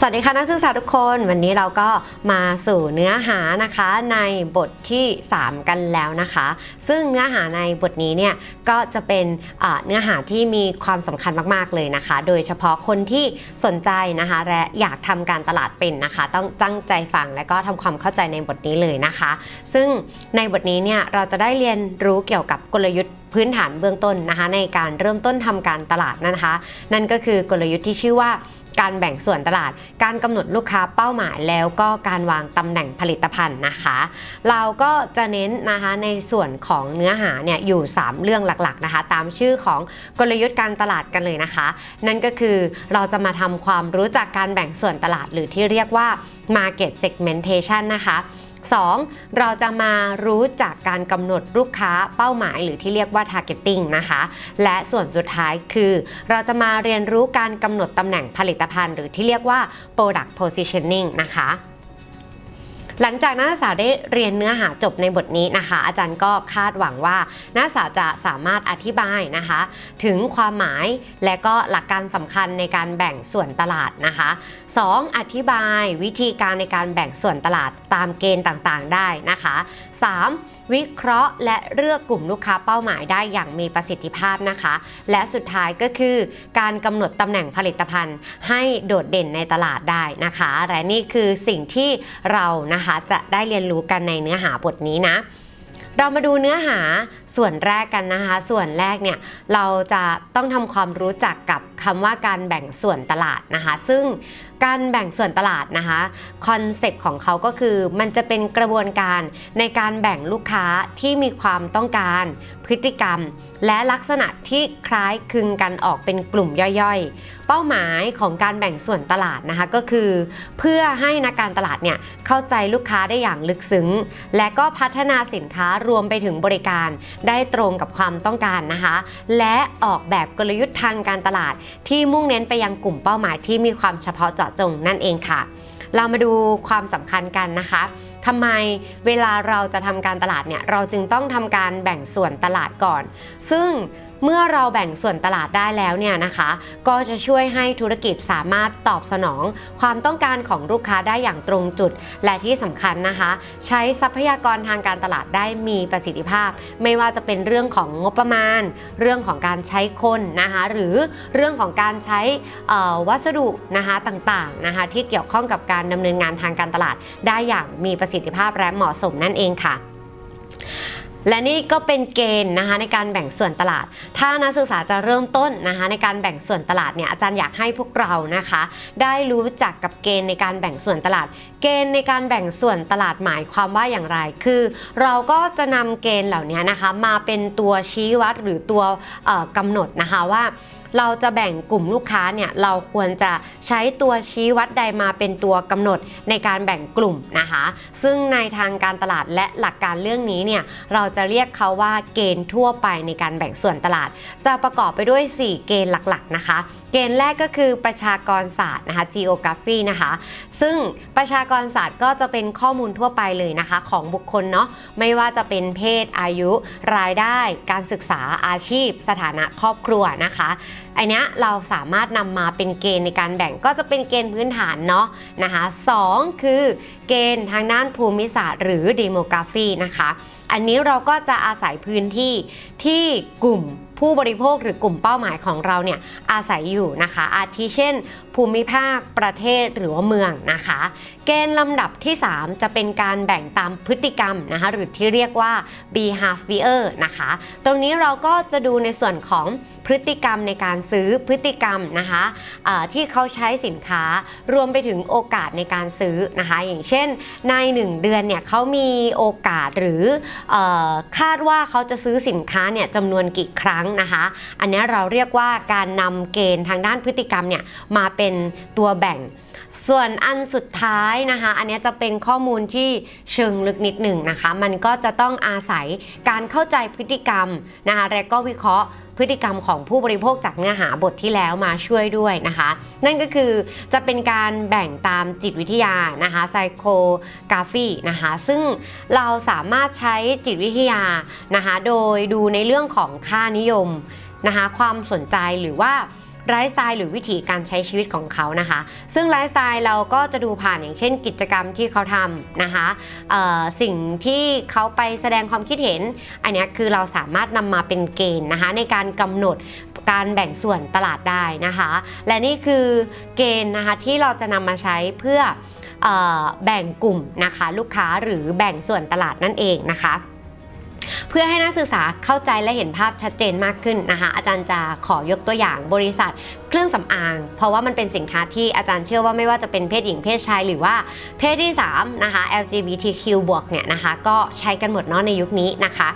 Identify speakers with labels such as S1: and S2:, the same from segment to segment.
S1: สวัสดีค่ะนักศึกษาทุกคนวันนี้เราก็มาสู่เนื้อหานะคะในบทที่ 3 กันแล้วนะคะ ซึ่งเนื้อหาในบทนี้เนี่ยก็จะเป็นเนื้อหาที่มีความสำคัญมากๆเลยนะคะ โดยเฉพาะคนที่สนใจนะคะและอยากทำการตลาดเป็นนะคะ ต้องตั้งใจฟังและก็ทำความเข้าใจในบทนี้เลยนะคะ ซึ่งในบทนี้เนี่ยเราจะได้เรียนรู้เกี่ยวกับกลยุทธ์พื้นฐานเบื้องต้นนะคะ ในการเริ่มต้นทำการตลาดนะคะ นั่นก็คือกลยุทธ์ที่ชื่อว่า การแบ่งส่วนตลาด การกำหนดลูกค้าเป้าหมายแล้วก็การวางตำแหน่งผลิตภัณฑ์นะคะ เราก็จะเน้นนะคะในส่วนของเนื้อหาเนี่ยอยู่ 3 เรื่องหลักๆนะคะ ตามชื่อของกลยุทธ์การตลาดกันเลยนะคะ นั่นก็คือเราจะมาทำความรู้จักการแบ่งส่วนตลาดหรือที่เรียกว่า market segmentation นะคะ 2. เราจะมารู้จากการกำหนดลูกค้าเป้าหมาย หรือที่เรียกว่า targeting นะคะ และส่วนสุดท้ายคือ เราจะมาเรียนรู้การกำหนดตำแหน่งผลิตภัณฑ์ หรือที่เรียกว่า product positioning นะคะ หลังจากนักศึกษาได้เรียนเนื้อหาจบในบทนี้นะคะ อาจารย์ก็คาดหวังว่านักศึกษาจะสามารถอธิบายนะคะ ถึงความหมายและก็หลักการสำคัญในการแบ่งส่วนตลาดนะคะ 2. อธิบายวิธีการในการแบ่งส่วนตลาดตามเกณฑ์ต่างๆ ได้นะคะ 3. วิเคราะห์ และเลือกกลุ่มลูกค้าเป้าหมายได้อย่างมีประสิทธิภาพนะคะ และสุดท้ายก็คือ การกำหนดตำแหน่งผลิตภัณฑ์ ให้โดดเด่นในตลาดได้นะคะ และนี่คือสิ่งที่เรานะคะจะได้เรียนรู้กันในเนื้อหาบทนี้นะ เรามาดูเนื้อหาส่วนแรกกันนะคะ ส่วนแรกเนี่ยเราจะต้องทำความรู้จักกับคำว่าการแบ่งส่วนตลาดนะคะ ซึ่งการแบ่งส่วนตลาดนะคะคอนเซปต์ของเขาก็คือมันจะเป็นกระบวนการในการแบ่งลูกค้าที่มีความต้องการพฤติกรรม และลักษณะที่คล้ายคลึงกันออกเป็นกลุ่มย่อยๆ เป้าหมายของการแบ่งส่วนตลาดนะคะก็คือ เพื่อให้นักการตลาดเนี่ยเข้าใจลูกค้าได้อย่างลึกซึ้ง และก็พัฒนาสินค้ารวมไปถึงบริการได้ตรงกับความต้องการนะคะ และออกแบบกลยุทธ์ทางการตลาด ที่มุ่งเน้นไปยังกลุ่มเป้าหมายที่มีความเฉพาะเจาะจงนั่นเองค่ะ เรามาดูความสำคัญกันนะคะ ทำไมเวลาเราจะทำการตลาดเนี่ยเราจึงต้องทำการแบ่งส่วนตลาดก่อน ซึ่ง เมื่อเราแบ่งส่วนตลาดได้แล้วเนี่ยนะคะ ก็จะช่วยให้ธุรกิจสามารถตอบสนอง ความต้องการของลูกค้าได้อย่างตรงจุด และที่สำคัญนะคะ ใช้ทรัพยากรทางการตลาดได้มีประสิทธิภาพ ไม่ว่าจะเป็นเรื่องของงบประมาณ เรื่องของการใช้คนนะคะหรือเรื่องของการใช้วัสดุนะคะต่างๆนะคะที่เกี่ยวข้องกับการดำเนินงานทางการตลาดได้อย่างมีประสิทธิภาพและเหมาะสมนั่นเองค่ะ และนี่ก็เป็นเกณฑ์นะคะในการแบ่งส่วนตลาด ถ้านักศึกษาจะเริ่มต้นนะคะในการแบ่งส่วนตลาดเนี่ยอาจารย์อยากให้พวกเรานะคะ ได้รู้จักกับเกณฑ์ในการแบ่งส่วนตลาด เกณฑ์ในการแบ่งส่วนตลาดหมายความว่าอย่างไร คือ เราก็จะนำเกณฑ์เหล่านี้นะคะมาเป็นตัวชี้วัดหรือตัวเอ่อกำหนดนะคะว่า เราจะแบ่งกลุ่มลูกค้าเนี่ยเราควรจะใช้ตัวชี้วัดใดมาเป็นตัวกำหนดในการแบ่งกลุ่มนะคะ ซึ่งในทางการตลาดและหลักการเรื่องนี้เนี่ยเราจะเรียกเขาว่าเกณฑ์ทั่วไปในการแบ่งส่วนตลาด จะประกอบไปด้วย 4 เกณฑ์หลักๆนะคะเกณฑ์แรกก็คือประชากรศาสตร์นะคะ geography นะคะ ซึ่งประชากรศาสตร์ก็จะเป็นข้อมูลทั่วไปเลยนะคะ ของบุคคลเนาะไม่ว่าจะเป็นเพศอายุ รายได้ การศึกษาอาชีพ สถานะครอบครัวนะคะอันเนี้ยเราสามารถนำมาเป็นเกณฑ์ในการแบ่งก็จะเป็นเกณฑ์พื้นฐานเนาะนะคะสองคือเกณฑ์ทางด้านภูมิศาสตร์หรือ demography นะคะ อันนี้เราก็จะอาศัยพื้นที่ที่กลุ่ม ผู้บริโภคหรือกลุ่มเป้าหมายของเราเนี่ยอาศัยอยู่นะคะ อาทิเช่น ภูมิภาค ประเทศหรือว่าเมืองนะคะ เกณฑ์ลำดับที่ 3 จะเป็นการแบ่งตามพฤติกรรมนะคะหรือที่เรียกว่า behavior นะคะ ตรงนี้เราก็จะดูในส่วนของพฤติกรรมในการซื้อพฤติกรรมนะคะะที่เขาใช้สินค้ารวมไปถึงโอกาสในการซื้อนะคะ อย่างเช่น ใน 1 เดือนเนี่ยเขามีโอกาสหรืออคาดว่าเขาจะซื้อสินค้าเนี่ยจำนวนกี่ครั้งนะคะ อันนี้เราเรียกว่าการนำเกณฑ์ทางด้านพฤติกรรมเนี่ยมาเป็นตัวแบ่ง ส่วนอันสุดท้ายนะคะ อันนี้จะเป็นข้อมูลที่เชิงลึกนิดหนึ่งนะคะ มันก็จะต้องอาศัยการเข้าใจพฤติกรรมนะคะและก็วิเคราะห์พฤติกรรมของผู้บริโภคจากเนื้อหาบทที่แล้วมาช่วยด้วยนะคะ นั่นก็คือจะเป็นการแบ่งตามจิตวิทยานะคะไซโคกราฟีนะคะ ซึ่งเราสามารถใช้จิตวิทยานะคะ โดยดูในเรื่องของค่านิยมนะคะ ความสนใจหรือว่า ไลฟ์สไตล์หรือวิถีการใช้ชีวิตของเขานะคะ ซึ่งไลฟ์สไตล์เราก็จะดูผ่านอย่างเช่น กิจกรรมที่เขาทำนะคะสิ่งที่เขาไปแสดงความคิดเห็น อันนี้คือเราสามารถนำมาเป็นเกณฑ์นะคะ ในการกำหนดการแบ่งส่วนตลาดได้นะคะ และนี่คือเกณฑ์นะคะที่เราจะนำมาใช้เพื่อออแบ่งกลุ่มนะคะ ลูกค้าหรือแบ่งส่วนตลาดนั่นเองนะคะ เพื่อให้นักศึกษาเข้าใจและเห็นภาพชัดเจนมากขึ้นนะคะ อาจารย์จะขอยกตัวอย่างบริษัทเครื่องสำอาง เพราะว่ามันเป็นสินค้าที่อาจารย์เชื่อว่าไม่ว่าจะเป็นเพศหญิงเพศชายหรือว่าเพศที่3นะคะ LGBTQ บวกเนี่ยนะคะก็ใช้กันหมดเนาะในยุคนี้นะคะ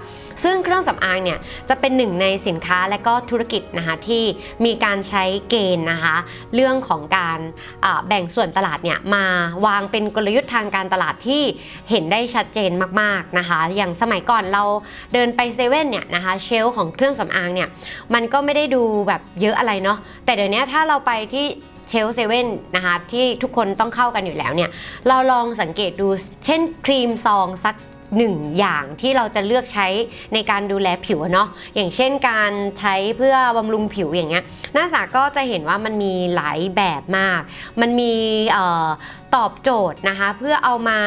S1: ซึ่งเครื่องสำอางเนี่ยจะเป็นหนึ่งในสินค้าและก็ธุรกิจนะคะที่มีการใช้เกณฑ์นะคะ เรื่องของการแบ่งส่วนตลาดเนี่ยมาวางเป็นกลยุทธ์ทางการตลาดที่เห็นได้ชัดเจนมากๆนะคะ อย่างสมัยก่อนเราเดินไปเซเว่นเนี่ยนะคะเชลฟ์ของเครื่องสำอางเนี่ยมันก็ไม่ได้ดูแบบเยอะอะไรเนาะแต่เดี๋ยวนี้ถ้าเราไปที่เชลเซเว่นนะคะที่ทุกคนต้องเข้ากันอยู่แล้วเนี่ยเราลองสังเกตดูเช่นครีมซองสัก หนึ่งอย่างที่เราจะเลือกใช้ในการดูแลผิวเนาะอย่างเช่นการใช้เพื่อบำรุงผิวอย่างเงี้ยนักศึกษาก็จะเห็นว่ามันมีหลายแบบมาก มันมีตอบโจทย์นะคะเพื่อเอามา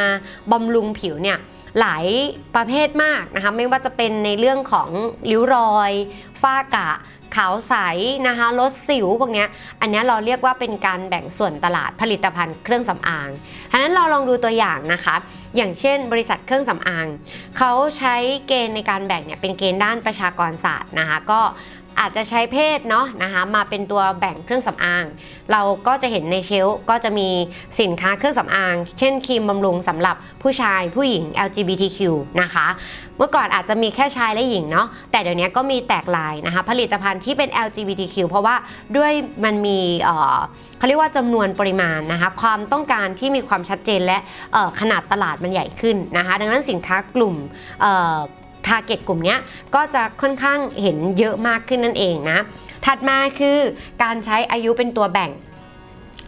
S1: บำรุงผิวเนี่ยหลายประเภทมากนะคะไม่ว่าจะเป็นในเรื่องของริ้วรอยฝ้ากระขาวใสนะคะลดสิวพวกเนี้ยอันนี้เราเรียกว่าเป็นการแบ่งส่วนตลาดผลิตภัณฑ์เครื่องสำอางฉะนั้นเราลองดูตัวอย่างนะคะ อย่างเช่น บริษัทเครื่องสำอางเขาใช้เกณฑ์ในการแบ่งเนี่ยเป็นเกณฑ์ด้านประชากรศาสตร์นะคะก็ อาจจะใช้เพศเนาะนะคะมาเป็นตัวแบ่งเครื่องสำอาง เราก็จะเห็นในเชลก็จะมีสินค้าเครื่องสำอาง เช่นครีมบำรุงสำหรับผู้ชายผู้หญิง LGBTQ นะคะ เมื่อก่อนอาจจะมีแค่ชายและหญิงเนาะแต่เดี๋ยวนี้ก็มีแตกลายนะคะ ผลิตภัณฑ์ที่เป็น LGBTQ เพราะว่าด้วยมันมีเขาเรียกว่าจำนวนปริมาณนะคะ ความต้องการที่มีความชัดเจนและขนาดตลาดมันใหญ่ขึ้นนะคะ ดังนั้นสินค้ากลุ่ม ทาร์เก็ตกลุ่มนี้ก็จะค่อนข้างเห็นเยอะมากขึ้นนั่นเองนะ ถัดมาคือการใช้อายุเป็นตัวแบ่ง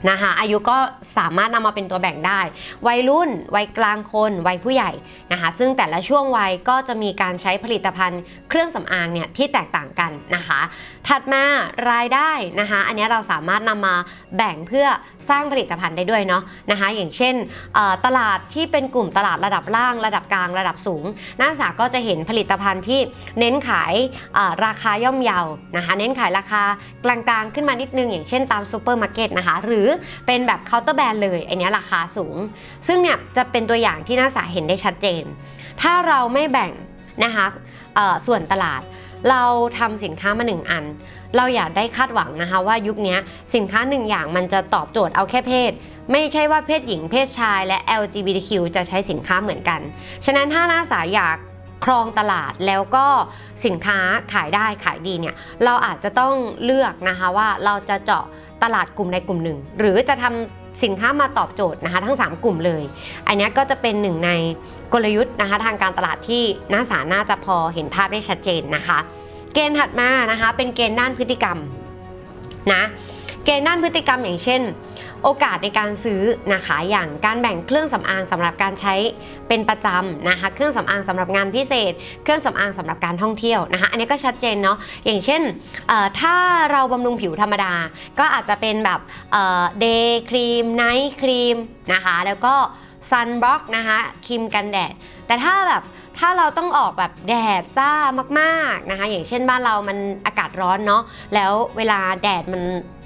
S1: นะคะอายุก็สามารถนำมาเป็นตัวแบ่งได้ วัยรุ่น วัยกลางคน วัยผู้ใหญ่นะคะซึ่งแต่ละช่วงวัยก็จะมีการใช้ผลิตภัณฑ์เครื่องสำอางเนี่ยที่แตกต่างกันนะคะ ถัดมารายได้นะคะอันนี้เราสามารถนำมาแบ่งเพื่อสร้างผลิตภัณฑ์ได้ด้วยเนาะนะคะอย่างเช่นตลาดที่เป็นกลุ่มตลาดระดับล่าง ระดับกลางระดับสูง นักศึกษาก็จะเห็นผลิตภัณฑ์ที่เน้นขายราคาย่อมเยานะคะเน้นขายราคากลางๆ ขึ้นมานิดนึง อย่างเช่นตามซูเปอร์มาร์เก็ตนะคะหรือเป็นแบบเคาน์เตอร์แบรนด์เลยอันนี้ราคาสูง ซึ่งเนี่ยจะเป็นตัวอย่างที่นักศึกษาเห็นได้ชัดเจน ถ้าเราไม่แบ่งนะคะส่วนตลาดเราทำสินค้ามาหนึ่งอัน เราอยากได้คาดหวังนะคะว่ายุคนี้สินค้าหนึ่งอย่างมันจะตอบโจทย์เอาแค่เพศ ไม่ใช่ว่าเพศหญิงเพศชายและ LGBTQ จะใช้สินค้าเหมือนกัน ฉะนั้นถ้านักศึกษาอยากครองตลาดแล้วก็สินค้าขายได้ขายดีเนี่ยเราอาจจะต้องเลือกนะคะว่าเราจะเจาะ ตลาดกลุ่มในกลุ่มหนึ่ง หรือจะทำสินค้ามาตอบโจทย์นะคะทั้ง 3 กลุ่มเลย อันเนี้ยก็จะเป็นหนึ่งในกลยุทธ์นะคะทางการตลาดที่น่าสาน่าจะพอเห็นภาพได้ชัดเจนนะคะ เกณฑ์ถัดมานะคะเป็นเกณฑ์ด้านพฤติกรรมนะเกณฑ์ด้านพฤติกรรมอย่างเช่น โอกาสในการซื้อนะคะอย่างการแบ่งเครื่องสำอางสำหรับการใช้เป็นประจำนะคะเครื่องสำอางสำหรับงานพิเศษ เครื่องสำอางสำหรับการท่องเที่ยวนะคะอันนี้ก็ชัดเจนเนาะอย่างเช่นถ้าเราบำรุงผิวธรรมดา ก็อาจจะเป็นแบบเดย์ครีมไนท์ครีมนะคะแล้วก็ซันบล็อกนะคะครีมกันแดด แต่ถ้าแบบถ้าเราต้องออกแบบแดดจ้ามากๆนะคะ อย่างเช่นบ้านเรามันอากาศร้อนเนาะแล้วเวลาแดดมัน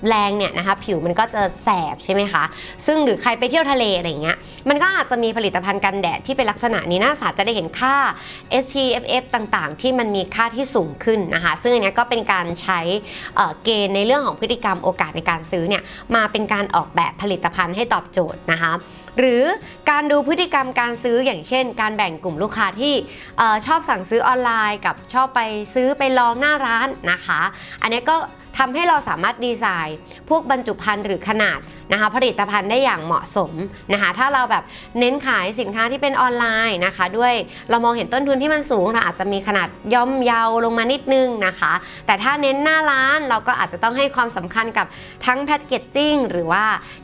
S1: แรงเนี่ยนะคะผิวมันก็จะแสบใช่ไหมคะ ซึ่งหรือใครไปเที่ยวทะเลอะไรเงี้ยมันก็อาจจะมีผลิตภัณฑ์กันแดดที่เป็นลักษณะนี้น่าสาจะได้เห็นค่า SPF ต่างๆ ที่มันมีค่าที่สูงขึ้นนะคะ ซึ่งอันนี้ก็เป็นการใช้เกณฑ์ในเรื่องของพฤติกรรมโอกาสในการซื้อเนี่ยมาเป็นการออกแบบผลิตภัณฑ์ให้ตอบโจทย์นะคะ หรือการดูพฤติกรรมการซื้ออย่างเช่น การแบ่งกลุ่มลูกค้าที่ออชอบสั่งซื้อออนไลน์ กับชอบไปซื้อไปลองหน้าร้านนะคะ อันนี้ก็ ทำให้เราสามารถดีไซน์ พวกบรรจุภัณฑ์หรือขนาดนะคะ ผลิตภัณฑ์ได้อย่างเหมาะสมนะคะ ถ้าเราแบบเน้นขายสินค้าที่เป็นออนไลน์นะคะ ด้วยเรามองเห็นต้นทุนที่มันสูงเราอาจจะมีขนาดย่อมเยาลงมานิดนึงนะคะ แต่ถ้าเน้นหน้าร้านเราก็อาจจะต้องให้ความสำคัญกับทั้งแพคเกจจิ้งหรือว่า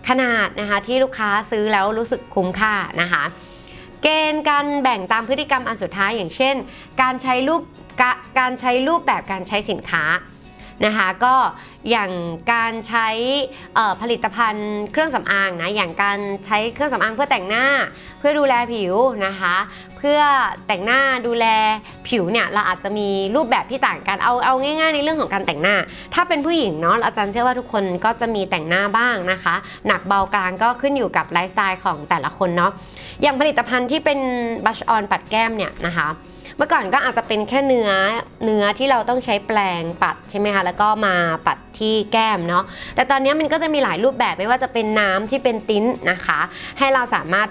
S1: ขนาดนะคะที่ลูกค้าซื้อแล้วรู้สึกคุ้มค่านะคะเกณฑ์การแบ่งตามพฤติกรรมอันสุดท้ายอย่างเช่น การใช้รูปการใช้รูปแบบการใช้สินค้า นะคะก็อย่างการใช้ผลิตภัณฑ์เครื่องสำอางนะอย่างการใช้เครื่องสำอางเพื่อแต่งหน้า เพื่อดูแลผิวนะคะ เพื่อแต่งหน้าดูแลผิวเนี่ยเราอาจจะมีรูปแบบที่ต่างกันเอาเอาง่าย ๆ ในเรื่องของการแต่งหน้า ถ้าเป็นผู้หญิงเนาะอาจารย์เชื่อว่าทุกคนก็จะมีแต่งหน้าบ้างนะคะ หนักเบากลางก็ขึ้นอยู่กับไลฟ์สไตล์ของแต่ละคนเนาะอย่างผลิตภัณฑ์ที่เป็นบัชออนปัดแก้มเนี่ยนะคะ เมื่อก่อนก็อาจจะเป็นแค่เนื้อเนื้อที่เราต้องใช้แปรงปัดใช่ไหมคะแล้วก็มาปัดที่แก้มเนาะแต่ตอนนี้มันก็จะมีหลายรูปแบบไม่ว่าจะเป็นน้ำที่เป็นติ้นนะคะ ให้เราสามารถ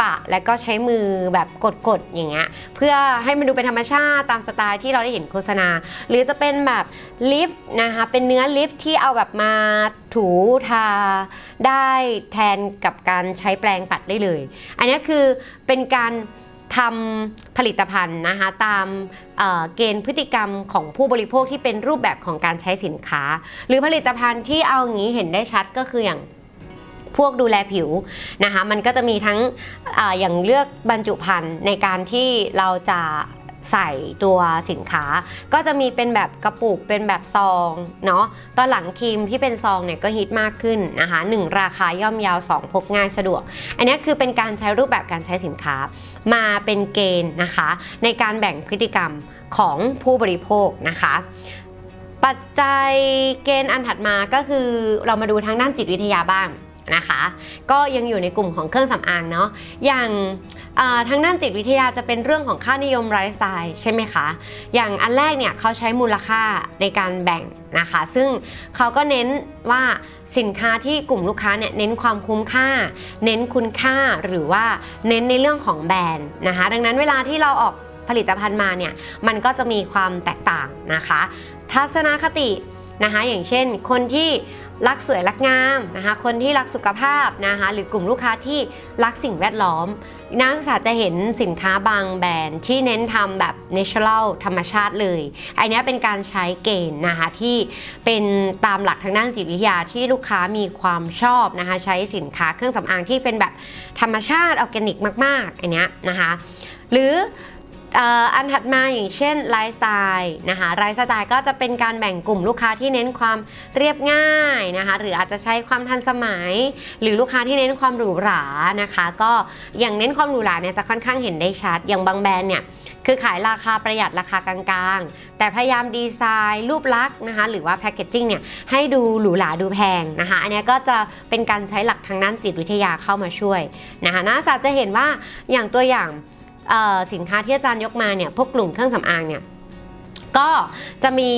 S1: ปะแล้วก็ใช้มือแบบกดๆอย่างเงี้ยเพื่อให้มันดูเป็นธรรมชาติตามสไตล์ที่เราได้เห็นโฆษณา หรือจะเป็นแบบลิฟต์นะคะเป็นเนื้อลิฟต์ที่เอาแบบมาถูทาได้แทนกับการใช้แปรงปัดได้เลย อันนี้คือเป็นการ ทำผลิตภัณฑ์นะคะตามเเกณฑ์พฤติกรรมของผู้บริโภคที่เป็นรูปแบบของการใช้สินค้า หรือผลิตภัณฑ์ที่เอาอย่างนี้เห็นได้ชัดก็คืออย่างพวกดูแลผิวนะคะมันก็จะมีทั้งออย่างเลือกบรรจุภัณฑ์ในการที่เราจะ ใส่ตัวสินค้า ก็จะมีเป็นแบบกระปุกเป็นแบบซองเนาะตอนหลังครีมที่เป็นซองเนี่ยก็ฮิตมากขึ้นนะคะหนึ่งราคาย่อมเยาว 2 พกง่ายสะดวก อันนี้คือเป็นการใช้รูปแบบการใช้สินค้า มาเป็นเกณฑ์นะคะ ในการแบ่งพฤติกรรมของผู้บริโภคนะคะ ปัจจัยเกณฑ์อันถัดมาก็คือเรามาดูทางด้านจิตวิทยาบ้าง นะคะ ก็ยังอยู่ในกลุ่มของเครื่องสำอางเนาะอย่างทางด้านจิตวิทยาจะเป็นเรื่องของค่านิยมไลฟ์สไตล์ใช่ไหมคะ อย่างอันแรกเนี่ยเขาใช้มูลค่าในการแบ่งนะคะ ซึ่งเขาก็เน้นว่าสินค้าที่กลุ่มลูกค้าเนี่ยเน้นความคุ้มค่า เน้นคุณค่าหรือว่าเน้นในเรื่องของแบรนด์นะคะ ดังนั้นเวลาที่เราออกผลิตภัณฑ์มาเนี่ยมันก็จะมีความแตกต่างนะคะ ทัศนคติ นะคะ อย่างเช่น คนที่รักสวยรักงามนะคะ คนที่รักสุขภาพนะคะ หรือกลุ่มลูกค้าที่รักสิ่งแวดล้อม นักศึกษาจะเห็นสินค้าบางแบรนด์ที่เน้นทำแบบ natural ธรรมชาติเลย อันนี้เป็นการใช้เกณฑ์นะคะที่เป็นตามหลักทางด้านจิตวิทยาที่ลูกค้ามีความชอบนะคะ ใช้สินค้าเครื่องสำอางที่เป็นแบบธรรมชาติออร์แกนิกมากๆอันเนี้ยนะคะ หรือ อันถัดมาอย่างเช่นไลฟ์สไตล์นะคะไลฟ์สไตล์ก็จะเป็นการแบ่งกลุ่มลูกค้าที่เน้นความเรียบง่ายนะคะหรืออาจจะใช้ความทันสมัย หรือลูกค้าที่เน้นความหรูหรานะคะ ก็อย่างเน้นความหรูหราเนี่ยจะค่อนข้างเห็นได้ชัด อย่างบางแบรนด์เนี่ยคือขายราคาประหยัดราคากลางๆ แต่พยายามดีไซน์รูปลักษณ์นะคะหรือว่าแพคเกจจิ้งเนี่ยให้ดูหรูหราดูแพงนะคะอันนี้ก็จะเป็นการใช้หลักทางด้านจิตวิทยาเข้ามาช่วยนะคะนักศึกษาจะเห็นว่าอย่างตัวอย่าง สินค้าที่อาจารย์ยกมาเนี่ยพวกกลุ่มเครื่องสำอางเนี่ยก็จะมี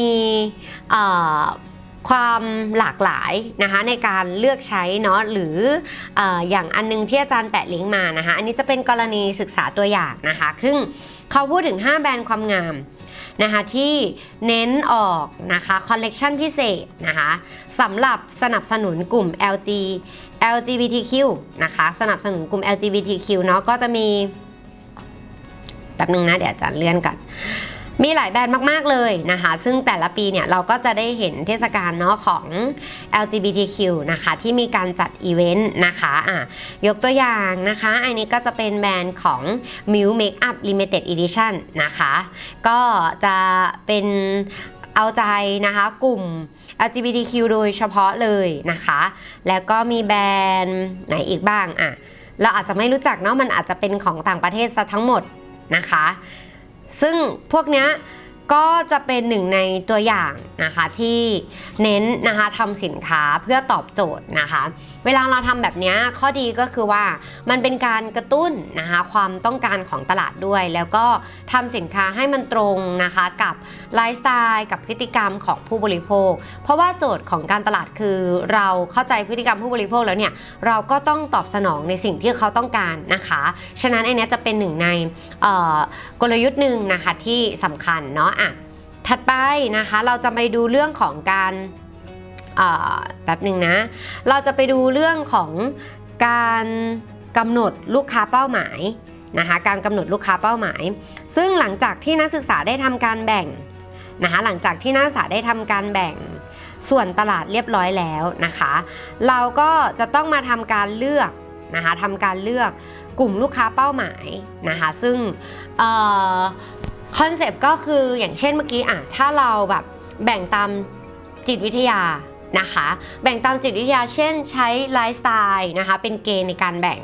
S1: ความหลากหลายนะคะในการเลือกใช้เนาะหรือออย่างอันนึงที่อาจารย์แปะลิงก์มานะคะอันนี้จะเป็นกรณีศึกษาตัวอย่างนะคะซึ่งเขาพูดถึง 5 แบรนด์ความงามนะคะที่เน้นออกนะคะคอลเลกชันพิเศษนะคะสำหรับสนับสนุนกลุ่ม LG LGBTQ นะคะสนับสนุนกลุ่ม LGBTQ เนาะก็จะมี ป๊บนึงนะเดี๋ยวอาจารย์เลื่อนก่อนมีหลายแบรนด์มาก ๆ เลยนะคะ ซึ่งแต่ละปีเนี่ยเราก็จะได้เห็นเทศกาลเนาะของ LGBTQ นะคะที่มีการจัดอีเวนต์นะคะอะยกตัวอย่างนะคะ อันนี้ก็จะเป็นแบรนด์ของ m i l Makeup Limited Edition นะคะ ก็จะเป็นเอาใจนะคะกลุ่ม LGBTQ โดยเฉพาะเลยนะคะ แล้วก็มีแบรนด์ไหนอีกบ้างอะเราอาจจะไม่รู้จักเนาะมันอาจจะเป็นของต่างประเทศซะทั้งหมด นะคะ ซึ่งพวกเนี้ย ก็จะเป็นหนึ่งในตัวอย่างนะคะที่เน้นนะคะทำสินค้าเพื่อตอบโจทย์นะคะ เวลาเราทำแบบนี้ข้อดีก็คือว่ามันเป็นการกระตุ้นนะคะความต้องการของตลาดด้วย แล้วก็ทำสินค้าให้มันตรงนะคะกับไลฟ์สไตล์กับพฤติกรรมของผู้บริโภค เพราะว่าโจทย์ของการตลาดคือเราเข้าใจพฤติกรรมผู้บริโภคแล้วเนี่ยเราก็ต้องตอบสนองในสิ่งที่เขาต้องการนะคะ ฉะนั้นไอเนี้จะเป็นหนึ่งในกลยุทธ์หนึ่งนะคะที่สำคัญเนาะอะถัดไปนะคะเราจะไปดูเรื่องของการแป๊บหนึ่งนะ เราจะไปดูเรื่องของการกำหนดลูกค้าเป้าหมายนะคะการกำหนดลูกค้าเป้าหมาย ซึ่งหลังจากที่นักศึกษาได้ทำการแบ่งนะคะหลังจากที่นักศึกษาได้ทำการแบ่งส่วนตลาดเรียบร้อยแล้วนะคะ เราก็จะต้องมาทำการเลือกนะคะทำการเลือกกลุ่มลูกค้าเป้าหมายนะคะ ซึ่ง คอนเซปต์ก็คืออย่างเช่นเมื่อกี้อะถ้าเราแบบแบ่งตามจิตวิทยานะคะ แบ่งตามจิตวิทยาเช่นใช้ไลฟ์สไตล์นะคะ เป็นเกณฑ์ในการแบ่ง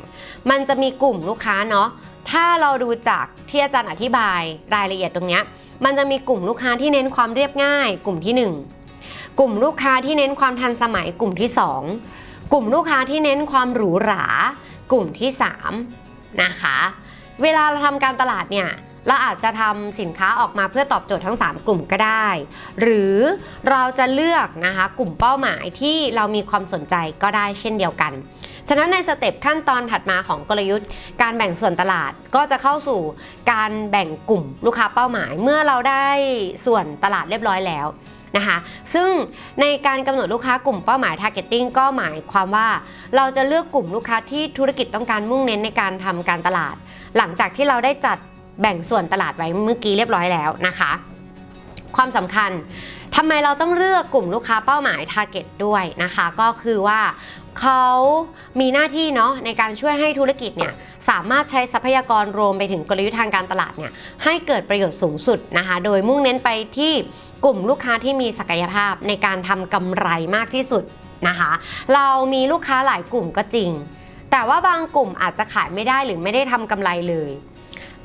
S1: มันจะมีกลุ่มลูกค้าเนาะถ้าเราดูจากที่อาจารย์อธิบายรายละเอียดตรงนี้มันจะมีกลุ่มลูกค้าที่เน้นความเรียบง่าย กลุ่มที่ 1 กลุ่มลูกค้าที่เน้นความทันสมัย กลุ่มที่ 2 กลุ่มลูกค้าที่เน้นความหรูหรา กลุ่มที่ 3 นะคะ เวลาเราทำการตลาดเนี่ย เราอาจจะทำสินค้าออกมาเพื่อตอบโจทย์ทั้ง 3 กลุ่มก็ได้ หรือเราจะเลือกนะคะกลุ่มเป้าหมายที่เรามีความสนใจก็ได้เช่นเดียวกัน ฉะนั้นในสเต็ปขั้นตอนถัดมาของกลยุทธ์ การแบ่งส่วนตลาดก็จะเข้าสู่การแบ่งกลุ่มลูกค้าเป้าหมาย เมื่อเราได้ส่วนตลาดเรียบร้อยแล้วนะคะซึ่งในการกำหนดลูกค้ากลุ่มเป้าหมาย targeting ก็หมายความว่า เราจะเลือกกลุ่มลูกค้าที่ธุรกิจต้องการมุ่งเน้นในการทำการตลาด หลังจากที่เราได้จัด แบ่งส่วนตลาดไว้เมื่อกี้เรียบร้อยแล้วนะคะ ความสำคัญทำไมเราต้องเลือกกลุ่มลูกค้าเป้าหมาย target ด้วยนะคะ ก็คือว่าเขามีหน้าที่เนาะในการช่วยให้ธุรกิจเนี่ยสามารถใช้ทรัพยากรรวมไปถึงกลยุทธ์ทางการตลาดเนี่ยให้เกิดประโยชน์สูงสุดนะคะ โดยมุ่งเน้นไปที่กลุ่มลูกค้าที่มีศักยภาพในการทำกำไรมากที่สุดนะคะ เรามีลูกค้าหลายกลุ่มก็จริง แต่ว่าบางกลุ่มอาจจะขายไม่ได้หรือไม่ได้ทำกำไรเลย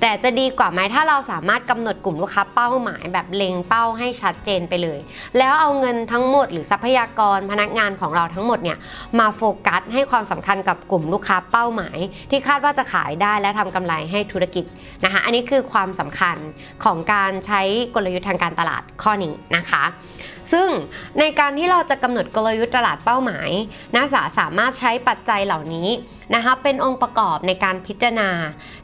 S1: แต่จะดีกว่าไหมถ้าเราสามารถกำหนดกลุ่มลูกค้าเป้าหมายแบบเล็งเป้าให้ชัดเจนไปเลย แล้วเอาเงินทั้งหมดหรือทรัพยากรพนักงานของเราทั้งหมดเนี่ยมาโฟกัสให้ความสำคัญกับกลุ่มลูกค้าเป้าหมาย ที่คาดว่าจะขายได้และทำกำไรให้ธุรกิจนะคะอันนี้คือความสำคัญของการใช้กลยุทธ์ทางการตลาดข้อนี้นะคะซึ่งในการที่เราจะกำหนดกลยุทธ์ตลาดเป้าหมายนักศึกษาสามารถใช้ปัจจัยเหล่านี้ นะคะเป็นองค์ประกอบในการพิจารณา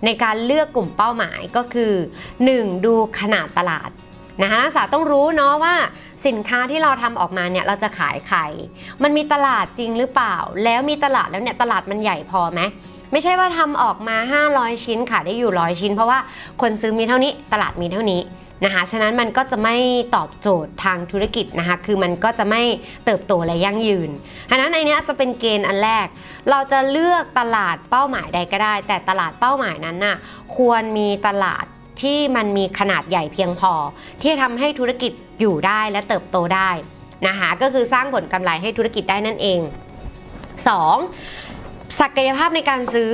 S1: ในการเลือกกลุ่มเป้าหมายก็คือ 1. ดูขนาดตลาดนะคะนักศึกษาต้องรู้เนาะว่าสินค้าที่เราทำออกมาเนี่ยเราจะขายใคร มันมีตลาดจริงหรือเปล่า แล้วมีตลาดแล้วเนี่ยตลาดมันใหญ่พอไหมไม่ใช่ว่าทำออกมา 500 ชิ้นขายได้อยู่ร้อยชิ้น เพราะว่าคนซื้อมีเท่านี้ตลาดมีเท่านี้ นะคะฉะนั้นมันก็จะไม่ตอบโจทย์ทางธุรกิจนะคะคือมันก็จะไม่เติบโตและยั่งยืนฉะนั้นในนี้จะเป็นเกณฑ์อันแรก เราจะเลือกตลาดเป้าหมายใดก็ได้ แต่ตลาดเป้าหมายนั้นน่ะควรมีตลาดที่มันมีขนาดใหญ่เพียงพอ ที่ทำให้ธุรกิจอยู่ได้และเติบโตได้นะคะก็คือสร้างผลกำไรให้ธุรกิจได้นั่นเอง 2. ศักยภาพในการซื้อ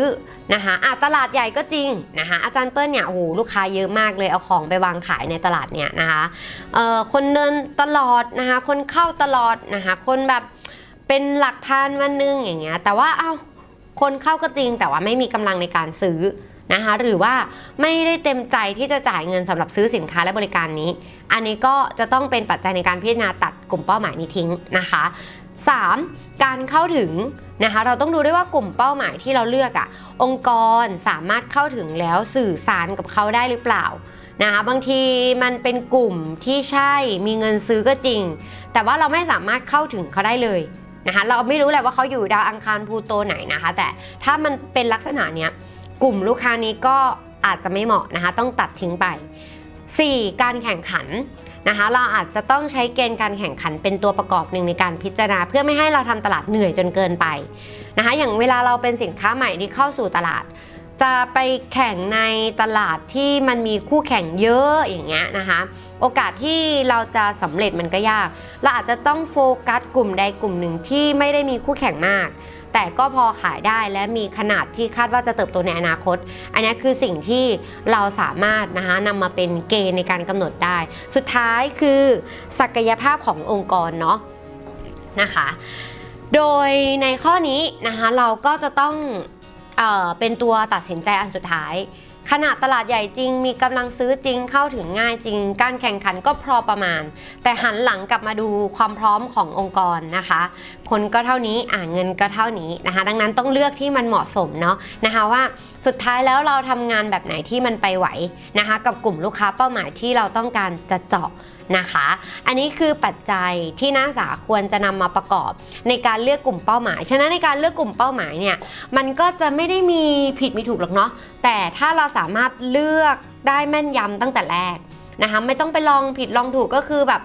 S1: นะคะอะตลาดใหญ่ก็จริงนะคะอาจารย์เปิ้ลเนี่ยโอ้โหลูกค้าเยอะมากเลยเอาของไปวางขายในตลาดเนี่ยนะคะเอ่อคนเดินตลอดนะคะคนเข้าตลอดนะคะคนแบบเป็นหลักพันวันหนึงอย่างเงี้ยแต่ว่าเอา้าคนเข้าก็จริงแต่ว่าไม่มีกำลังในการซื้อนะคะหรือว่าไม่ได้เต็มใจที่จะจ่ายเงินสำหรับซื้อสินค้าและบริการนี้ อันนี้ก็จะต้องเป็นปัจจัยในการพิจารณาตัดกลุ่มเป้าหมายนี้ทิ้งนะคะ 3. การเข้าถึงนะคะเราต้องดูด้วยว่ากลุ่มเป้าหมายที่เราเลือกอะองค์กรสามารถเข้าถึงแล้วสื่อสารกับเขาได้หรือเปล่านะคะบางทีมันเป็นกลุ่มที่ใช่มีเงินซื้อก็จริง แต่ว่าเราไม่สามารถเข้าถึงเขาได้เลยนะคะเราไม่รู้แหละว่าเขาอยู่ดาวอังคารพูโตไหนนะคะ แต่ถ้ามันเป็นลักษณะเนี้ยกลุ่มลูกค้านี้ก็อาจจะไม่เหมาะนะคะต้องตัดทิ้งไป 4. การแข่งขัน นะคะ เราอาจจะต้องใช้เกณฑ์การแข่งขันเป็นตัวประกอบหนึ่งในการพิจารณา เพื่อไม่ให้เราทำตลาดเหนื่อยจนเกินไปนะคะ อย่างเวลาเราเป็นสินค้าใหม่ที่เข้าสู่ตลาด จะไปแข่งในตลาดที่มันมีคู่แข่งเยอะอย่างเงี้ยนะคะโอกาสที่เราจะสำเร็จมันก็ยาก เราอาจจะต้องโฟกัสกลุ่มใดกลุ่มหนึ่งที่ไม่ได้มีคู่แข่งมาก แต่ก็พอขายได้และมีขนาดที่คาดว่าจะเติบโตในอนาคต อันนี้คือสิ่งที่เราสามารถนะคะนำมาเป็นเกณฑ์ในการกำหนดได้ สุดท้ายคือศักยภาพขององค์กรเนาะนะคะ โดยในข้อนี้นะคะเราก็จะต้องเออเป็นตัวตัดสินใจอันสุดท้าย ขนาดตลาดใหญ่จริง มีกำลังซื้อจริงเข้าถึงง่ายจริง การแข่งขันก็พอประมาณ แต่หันหลังกลับมาดูความพร้อมขององค์กรนะคะ คนก็เท่านี้อ่าเงินก็เท่านี้นะคะ ดังนั้นต้องเลือกที่มันเหมาะสมเนาะนะคะว่าสุดท้ายแล้วเราทำงานแบบไหนที่มันไปไหวนะคะ กับกลุ่มลูกค้าเป้าหมายที่เราต้องการจะเจาะ นะคะ อันนี้คือปัจจัยที่นักศึกษาควรจะนำมาประกอบในการเลือกกลุ่มเป้าหมาย ฉะนั้นในการเลือกกลุ่มเป้าหมายเนี่ย มันก็จะไม่ได้มีผิดมีถูกหรอกเนาะ แต่ถ้าเราสามารถเลือกได้แม่นยำตั้งแต่แรกนะคะ ไม่ต้องไปลองผิดลองถูกก็คือแบบ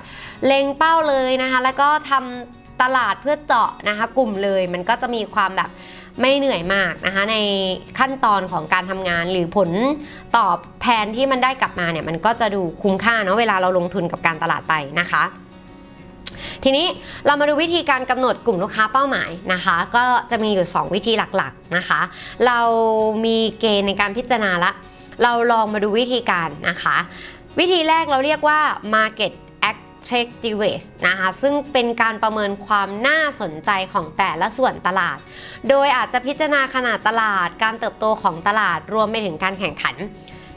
S1: เล็งเป้าเลยนะคะ แล้วก็ทำตลาดเพื่อเจาะนะคะ กลุ่มเลย มันก็จะมีความแบบ ไม่เหนื่อยมากนะคะในขั้นตอนของการทำงานหรือผลตอบแทนที่มันได้กลับมาเนี่ยมันก็จะดูคุ้มค่าเนาะเวลาเราลงทุนกับการตลาดไปนะคะทีนี้เรามาดูวิธีการกำหนดกลุ่มลูกค้าเป้าหมายนะคะ ก็จะมีอยู่ 2 วิธีหลักๆนะคะ เรามีเกณฑ์ในการพิจารณาละ เราลองมาดูวิธีการนะคะ วิธีแรกเราเรียกว่า market attractiveness นะคะซึ่งเป็นการประเมินความน่าสนใจของแต่ละส่วนตลาด โดยอาจจะพิจารณาขนาดตลาด การเติบโตของตลาดรวมไปถึงการแข่งขัน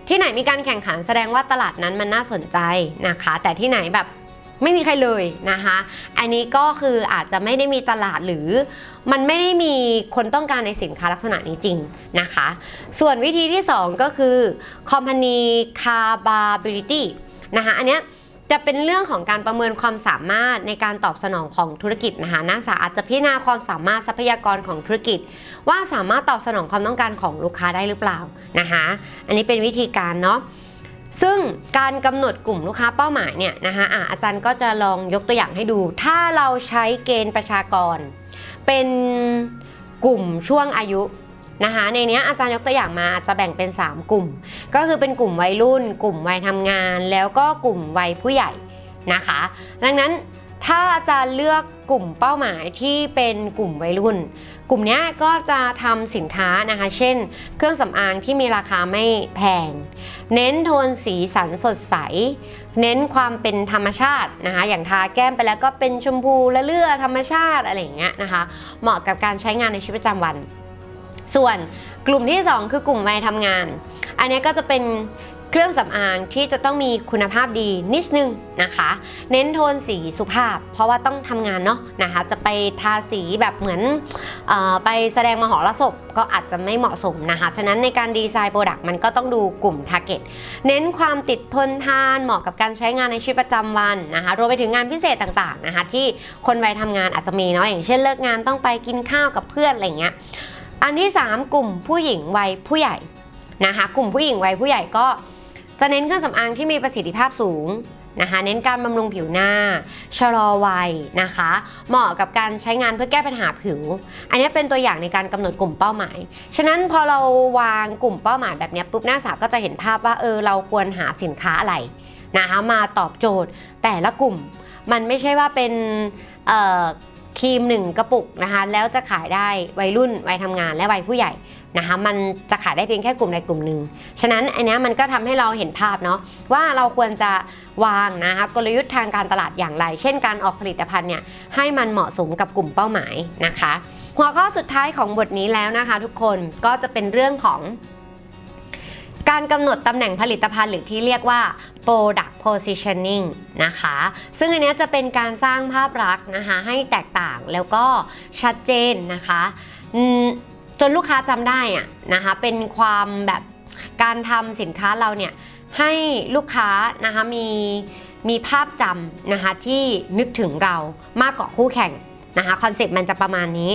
S1: ที่ไหนมีการแข่งขันแสดงว่าตลาดนั้นมันน่าสนใจนะคะ แต่ที่ไหนแบบไม่มีใครเลยนะคะ อันนี้ก็คืออาจจะไม่ได้มีตลาดหรือมันไม่ได้มีคนต้องการในสินค้าลักษณะนี้จริงนะคะ ส่วนวิธีที่ 2 ก็คือ company capability นะคะ อันเนี้ย จะเป็นเรื่องของการประเมินความสามารถในการตอบสนองของธุรกิจนะคะนักศึกษาอาจจะพิจารณาความสามารถทรัพยากรของธุรกิจ ว่าสามารถตอบสนองความต้องการของลูกค้าได้หรือเปล่านะคะอันนี้เป็นวิธีการเนาะซึ่งการกำหนดกลุ่มลูกค้าเป้าหมายเนี่ยนะคะอะอาจารย์ก็จะลองยกตัวอย่างให้ดู ถ้าเราใช้เกณฑ์ประชากร เป็นกลุ่มช่วงอายุ นะคะในนี้อาจารย์ยกตัวอย่างมาอาจจะแบ่งเป็น 3 กลุ่ม ก็คือเป็นกลุ่มวัยรุ่น กลุ่มวัยทำงาน แล้วก็กลุ่มวัยผู้ใหญ่นะคะ ดังนั้นถ้าอาจารย์เลือกกลุ่มเป้าหมายที่เป็นกลุ่มวัยรุ่น กลุ่มนี้ก็จะทำสินค้านะคะ เช่น เครื่องสำอางที่มีราคาไม่แพง เน้นโทนสีสันสดใส เน้นความเป็นธรรมชาตินะคะ อย่างทาแก้มไปแล้วก็เป็นชมพูและเลือธรรมชาติอะไรอย่างเงี้ยนะคะ เหมาะกับการใช้งานในชีวิตประจำวัน ส่วนกลุ่มที่ 2 คือกลุ่มวัยทำงาน อันนี้ก็จะเป็นเครื่องสำอางที่จะต้องมีคุณภาพดีนิดนึงนะคะ เน้นโทนสีสุภาพ เพราะว่าต้องทำงานเนาะนะคะ จะไปทาสีแบบเหมือนออไปแสดงมหรสพก็อาจจะไม่เหมาะสมนะคะ ฉะนั้นในการดีไซน์โปรดักต์มันก็ต้องดูกลุ่มทาร์เก็ตเน้นความติดทนทานเหมาะกับการใช้งานในชีวิตประจำวันนะคะรวมไปถึงงานพิเศษต่างๆนะคะ ที่คนวัยทำงานอาจจะมีเนาะอย่างเช่นเลิกงานต้องไปกินข้าวกับเพื่อนอะไรเงี้ย อันที่ 3 กลุ่มผู้หญิงวัยผู้ใหญ่นะคะกลุ่มผู้หญิงวัยผู้ใหญ่ก็จะเน้นเครื่องสำอางที่มีประสิทธิภาพสูงนะคะเน้นการบำรุงผิวหน้า ชะลอวัยนะคะ เหมาะกับการใช้งานเพื่อแก้ปัญหาผิว อันนี้เป็นตัวอย่างในการกำหนดกลุ่มเป้าหมาย ฉะนั้นพอเราวางกลุ่มเป้าหมายแบบนี้ปุ๊บนักศึกษาก็จะเห็นภาพว่าเออเราควรหาสินค้าอะไรนะคะมาตอบโจทย์แต่ละกลุ่ม มันไม่ใช่ว่าเป็นเอ่อ ครีมหนึ่งกระปุกนะคะแล้วจะขายได้วัยรุ่นวัยทำงานและวัยผู้ใหญ่นะคะมันจะขายได้เพียงแค่กลุ่มใดกลุ่มหนึ่งฉะนั้นอันนี้มันก็ทำให้เราเห็นภาพเนาะว่าเราควรจะวางนะคะกลยุทธ์ทางการตลาดอย่างไร เช่นการออกผลิตภัณฑ์เนี่ยให้มันเหมาะสมกับกลุ่มเป้าหมายนะคะ หัวข้อสุดท้ายของบทนี้แล้วนะคะ ทุกคนก็จะเป็นเรื่องของ การกำหนดตำแหน่งผลิตภัณฑ์หรือที่เรียกว่า product positioning นะคะ ซึ่งอันนี้จะเป็นการสร้างภาพลักษณ์นะคะให้แตกต่างแล้วก็ชัดเจนนะคะจนลูกค้าจำได้อะนะคะเป็นความแบบการทำสินค้าเราเนี่ยให้ลูกค้านะคะมีมีภาพจำนะคะที่นึกถึงเรามากกว่าคู่แข่งนะคะคอนเซ็ปต์มันจะประมาณนี้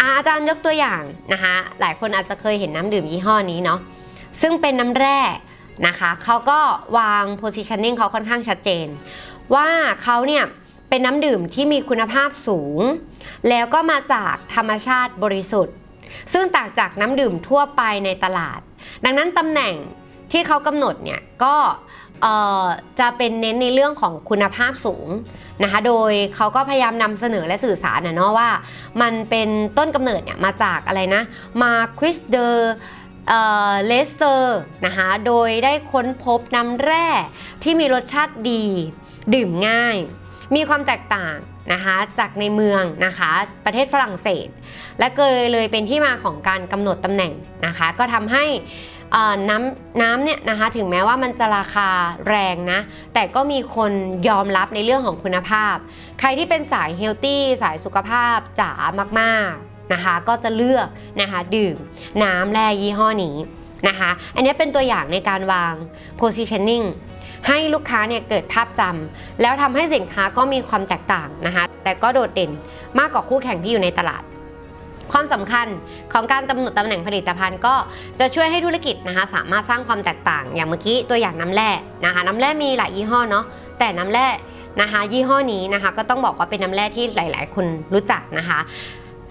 S1: อาจารย์ยกตัวอย่างนะคะหลายคนอาจจะเคยเห็นน้ำดื่มยี่ห้อนี้เนาะ ซึ่งเป็นน้ำแร่นะคะเขาก็วาง positioning เขาค่อนข้างชัดเจน ว่าเขาเนี่ยเป็นน้ำดื่มที่มีคุณภาพสูง แล้วก็มาจากธรรมชาติบริสุทธิ์ ซึ่งต่างจากน้ำดื่มทั่วไปในตลาด ดังนั้นตำแหน่งที่เขากำหนดเนี่ยก็จะเป็นเน้นในเรื่องของคุณภาพสูงนะคะ โดยเขาก็พยายามนำเสนอและสื่อสารนะเนาะว่า มันเป็นต้นกำเนิดเนี่ยมาจากอะไรนะมาควิสเดอร์ เลสเซอร์นะคะโดยได้ค้นพบน้ำแร่ที่มีรสชาติดี ดื่มง่าย มีความแตกต่างนะคะจากในเมืองนะคะประเทศฝรั่งเศส และเกยเลยเป็นที่มาของการกำหนดตำแหน่งนะคะก็ทำให้น้ำน้ำเนี่ยนะคะถึงแม้ว่ามันจะราคาแรงนะ แต่ก็มีคนยอมรับในเรื่องของคุณภาพ ใครที่เป็นสายเฮลตี้สายสุขภาพจ๋ามากๆ นะคะ ก็จะเลือกนะคะดื่มน้ำแร่ยี่ห้อนี้นะคะ อันนี้เป็นตัวอย่างในการวาง positioning ให้ลูกค้าเนี่ยเกิดภาพจำแล้วทำให้สินค้าก็มีความแตกต่างนะคะ แต่ก็โดดเด่นมากกว่าคู่แข่งที่อยู่ในตลาดความสำคัญของการกำหนดตำแหน่งผลิตภัณฑ์ก็จะช่วยให้ธุรกิจนะคะ สามารถสร้างความแตกต่าง อย่างเมื่อกี้ตัวอย่างน้ำแร่นะคะ น้ำแร่มีหลายยี่ห้อเนาะแต่น้ำแร่นะคะ ยี่ห้อนี้นะคะ ก็ต้องบอกว่าเป็นน้ำแร่ที่หลาย ๆ คนรู้จักนะคะ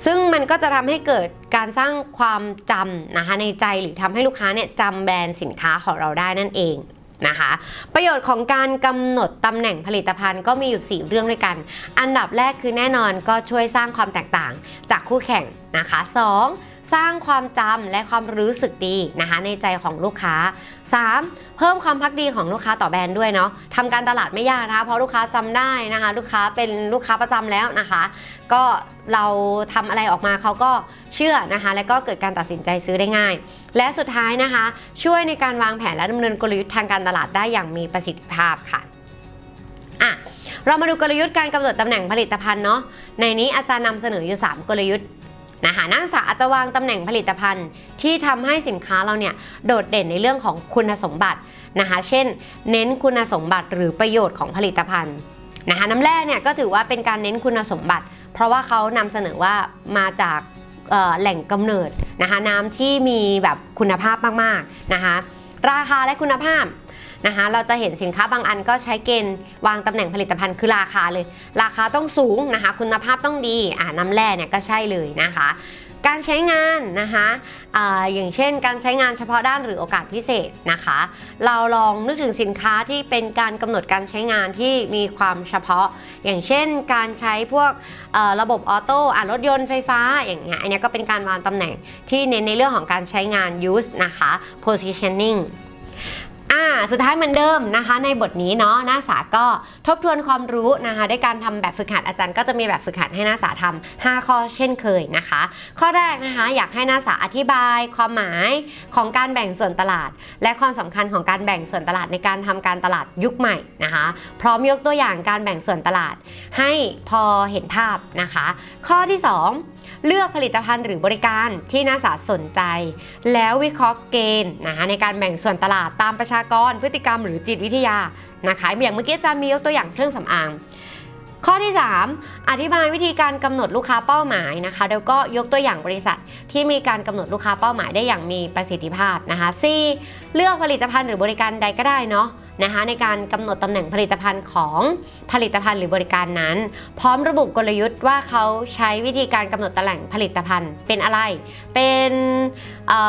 S1: ซึ่งมันก็จะทำให้เกิดการสร้างความจำนะคะในใจหรือทำให้ลูกค้าเนี่ยจำแบรนด์สินค้าของเราได้นั่นเองนะคะประโยชน์ของการกำหนดตำแหน่งผลิตภัณฑ์ก็มีอยู่ 4 เรื่องด้วยกัน อันดับแรกคือแน่นอนก็ช่วยสร้างความแตกต่างจากคู่แข่งนะคะ 2. สร้างความจำและความรู้สึกดีนะคะในใจของลูกค้า 3. เพิ่มความพักดีของลูกค้าต่อแบรนด์ด้วยเนาะทำการตลาดไม่ยากนะคะเพราะลูกค้าจำได้นะคะ ลูกค้าเป็นลูกค้าประจำแล้วนะคะ ก็เราทำอะไรออกมาเขาก็เชื่อนะคะ และก็เกิดการตัดสินใจซื้อได้ง่าย และสุดท้ายนะคะ ช่วยในการวางแผนและดำเนินกลยุทธ์ทางการตลาดได้อย่างมีประสิทธิภาพค่ะอะเรามาดูกลยุทธ์การกำหนดตำแหน่งผลิตภัณฑ์เนาะในนี้อาจารย์นำเสนออยู่ 3 กลยุทธ์ นะคะนักศึกษาอาจจะวางตำแหน่งผลิตภัณฑ์ ที่ทำให้สินค้าเราเนี่ยโดดเด่นในเรื่องของคุณสมบัตินะคะเช่น เน้นคุณสมบัติหรือประโยชน์ของผลิตภัณฑ์นะคะน้ำแร่เนี่ยก็ถือว่าเป็นการเน้นคุณสมบัติ เพราะว่าเขานำเสนอว่ามาจากแหล่งกำเนิดนะคะน้ำที่มีแบบคุณภาพมากๆนะคะราคาและคุณภาพ นะคะเราจะเห็นสินค้าบางอันก็ใช้เกณฑ์วางตำแหน่งผลิตภัณฑ์คือราคาเลย ราคาต้องสูงนะคะ คุณภาพต้องดีอ่าน้ำแร่เนี่ยก็ใช่เลยนะคะการใช้งานนะคะออย่างเช่น การใช้งานเฉพาะด้านหรือโอกาสพิเศษนะคะ เราลองนึกถึงสินค้าที่เป็นการกำหนดการใช้งานที่มีความเฉพาะ อย่างเช่น การใช้พวกระบบออโต้อรถยนต์ไฟฟ้าอย่างเงี้ย อันนี้ก็เป็นการวางตำแหน่งที่เน้นในเรื่องของการใช้งาน use นะคะ positioning อ่าสุดท้ายเหมือนเดิมนะคะ ในบทนี้เนาะนักศึกษาก็ทบทวนความรู้นะคะด้วยการทำแบบฝึกหัดอาจารย์ก็จะมีแบบฝึกหัดให้นักศึกษา5 ข้อเช่นเคยนะคะ ข้อแรกนะคะอยากให้นักศึกษาอธิบาย ความหมายของการแบ่งส่วนตลาด และความสำคัญของการแบ่งส่วนตลาดในการทำการตลาดยุคใหม่นะคะ พร้อมยกตัวอย่างการแบ่งส่วนตลาด ให้พอเห็นภาพนะคะ ข้อที่ 2 เลือกผลิตภัณฑ์หรือบริการที่นักศึกษาสนใจ แล้ววิเคราะห์เกณฑ์นะในการแบ่งส่วนตลาดตามประชากรพฤติกรรมหรือจิตวิทยานะคะอย่างเมื่อกี้อาจารย์มียกตัวอย่างเครื่องสำอาง ข้อที่ 3 อธิบายวิธีการกำหนดลูกค้าเป้าหมายนะคะ แล้วก็ยกตัวอย่างบริษัทที่มีการกำหนดลูกค้าเป้าหมายได้อย่างมีประสิทธิภาพนะคะ C เลือกผลิตภัณฑ์หรือบริการใดก็ได้เนาะนะคะในการกำหนดตำแหน่งผลิตภัณฑ์ของผลิตภัณฑ์หรือบริการนั้น พร้อมระบุกลยุทธ์ว่าเขาใช้วิธีการกำหนดตำแหน่งผลิตภัณฑ์เป็นอะไร เป็นอ่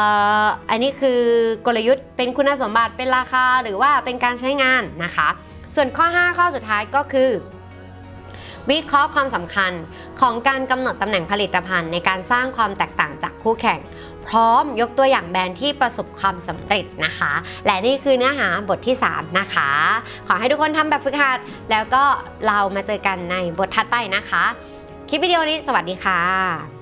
S1: ออันนี้คือกลยุทธ์เป็นคุณสมบัติเป็นราคาหรือว่าเป็นการใช้งานนะคะ ส่วนข้อ 5 ข้อสุดท้ายก็คือ วิเคราะห์ความสำคัญของการกำหนดตำแหน่งผลิตภัณฑ์ในการสร้างความแตกต่างจากคู่แข่ง พร้อมยกตัวอย่างแบรนด์ที่ประสบความสำเร็จนะคะ และนี่คือเนื้อหาบทที่ 3 นะคะ ขอให้ทุกคนทำแบบฝึกหัด แล้วก็เรามาเจอกันในบทถัดไปนะคะ คลิปวิดีโอนี้สวัสดีค่ะ